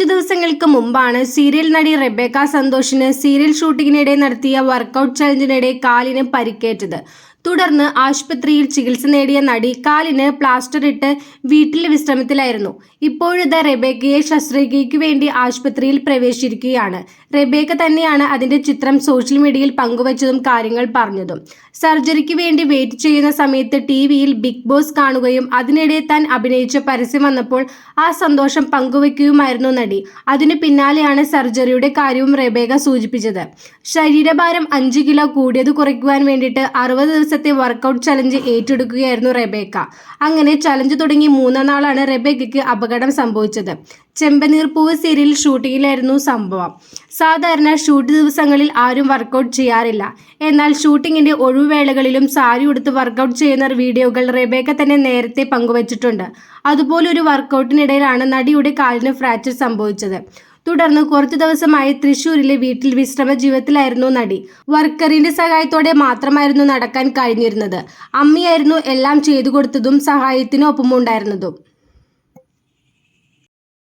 കുറച്ചു ദിവസങ്ങൾക്ക് മുമ്പാണ് സീരിയൽ നടി റെബേക്ക സന്തോഷിന് സീരിയൽ ഷൂട്ടിങ്ങിനിടെ നടത്തിയ വർക്കൗട്ട് ചലഞ്ചിനിടെ കാലിന് പരിക്കേറ്റത്. തുടർന്ന് ആശുപത്രിയിൽ ചികിത്സ നേടിയ നടി കാലിന് പ്ലാസ്റ്റർ ഇട്ട് വീട്ടിൽ വിശ്രമത്തിലായിരുന്നു. ഇപ്പോഴത്തെ റെബേക്കയെ ശസ്ത്രക്രിയയ്ക്ക് വേണ്ടി ആശുപത്രിയിൽ പ്രവേശിച്ചിരിക്കുകയാണ്. റെബേക്ക തന്നെയാണ് അതിന്റെ ചിത്രം സോഷ്യൽ മീഡിയയിൽ പങ്കുവച്ചതും കാര്യങ്ങൾ പറഞ്ഞതും. സർജറിക്ക് വേണ്ടി വെയിറ്റ് ചെയ്യുന്ന സമയത്ത് ടി വിയിൽ ബിഗ് ബോസ് കാണുകയും അതിനിടെ താൻ അഭിനയിച്ച പരസ്യം വന്നപ്പോൾ ആ സന്തോഷം പങ്കുവയ്ക്കുകയുമായിരുന്നു നടി. അതിനു പിന്നാലെയാണ് സർജറിയുടെ കാര്യവും റെബേക്ക സൂചിപ്പിച്ചത്. ശരീരഭാരം അഞ്ച് കിലോ കൂടിയത് കുറയ്ക്കുവാൻ വേണ്ടിയിട്ട് അറുപത് ദിവസത്തെ വർക്കൗട്ട് ചലഞ്ച് ഏറ്റെടുക്കുകയായിരുന്നു റെബേക്ക. അങ്ങനെ ചലഞ്ച് തുടങ്ങി മൂന്നാം നാളാണ് റെബേക്കയ്ക്ക് അപകടം സംഭവിച്ചത്. ചെമ്പനീർ പൂവ് സീരിയൽ ഷൂട്ടിങ്ങിലായിരുന്നു സംഭവം. സാധാരണ ഷൂട്ട് ദിവസങ്ങളിൽ ആരും വർക്കൗട്ട് ചെയ്യാറില്ല. എന്നാൽ ഷൂട്ടിങ്ങിന്റെ ഒഴിവുവേളകളിലും സാരി ഉടുത്ത് വർക്കൗട്ട് ചെയ്യുന്ന വീഡിയോകൾ റെബേക്ക തന്നെ നേരത്തെ പങ്കുവച്ചിട്ടുണ്ട്. അതുപോലൊരു വർക്കൗട്ടിനിടയിലാണ് നടിയുടെ കാലിന് ഫ്രാക്ചർ സംഭവിച്ചത്. തുടർന്ന് കുറച്ചു ദിവസമായി തൃശൂരിലെ വീട്ടിൽ വിശ്രമ ജീവിതത്തിലായിരുന്നു നടി. വർക്കറിന്റെ സഹായത്തോടെ മാത്രമായിരുന്നു നടക്കാൻ കഴിഞ്ഞിരുന്നത്. അമ്മയായിരുന്നു എല്ലാം ചെയ്തു കൊടുത്തതും സഹായത്തിനൊപ്പമുണ്ടായിരുന്നതും.